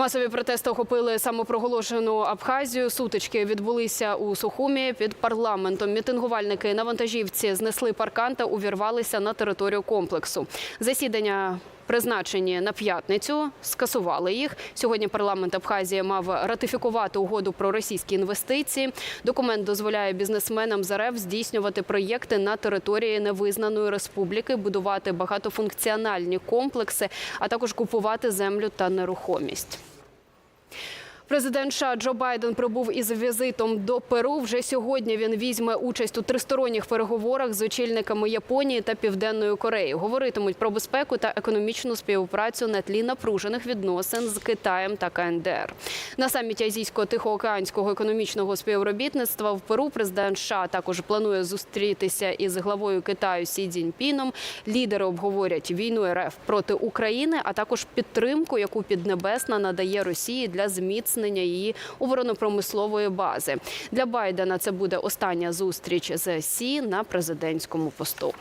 Масові протести охопили самопроголошену Абхазію. Сутички відбулися у Сухумі під парламентом. Мітингувальники на вантажівці знесли паркан та увірвалися на територію комплексу. Засідання. Призначені на п'ятницю, скасували їх. Сьогодні парламент Абхазії мав ратифікувати угоду про російські інвестиції. Документ дозволяє бізнесменам з РФ здійснювати проєкти на території невизнаної республіки, будувати багатофункціональні комплекси, а також купувати землю та нерухомість. Президент США Джо Байден прибув із візитом до Перу. Вже сьогодні він візьме участь у тристоронніх переговорах з очільниками Японії та Південної Кореї. Говоритимуть про безпеку та економічну співпрацю на тлі напружених відносин з Китаєм та КНДР. На саміті Азійсько-Тихоокеанського економічного співробітництва в Перу президент США також планує зустрітися із главою Китаю Сі Цзіньпіном. Лідери обговорять війну РФ проти України, а також підтримку, яку Піднебесна надає Росії для зміцнення її оборонопромислової бази. Для Байдена це буде остання зустріч з Сі на президентському посту.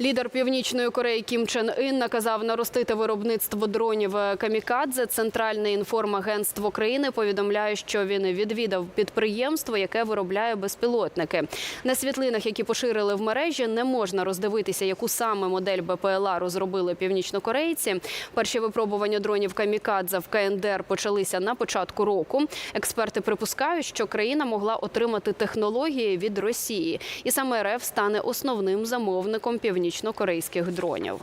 Лідер Північної Кореї Кім Чен Ін наказав наростити виробництво дронів камікадзе. Центральне інформагентство країни повідомляє, що він відвідав підприємство, яке виробляє безпілотники. На світлинах, які поширили в мережі, не можна роздивитися, яку саме модель БПЛА розробили північнокорейці. Перші випробування дронів камікадзе в КНДР почалися на початку року. Експерти припускають, що країна могла отримати технології від Росії, і саме РФ стане основним замовником північно північно-корейських дронів.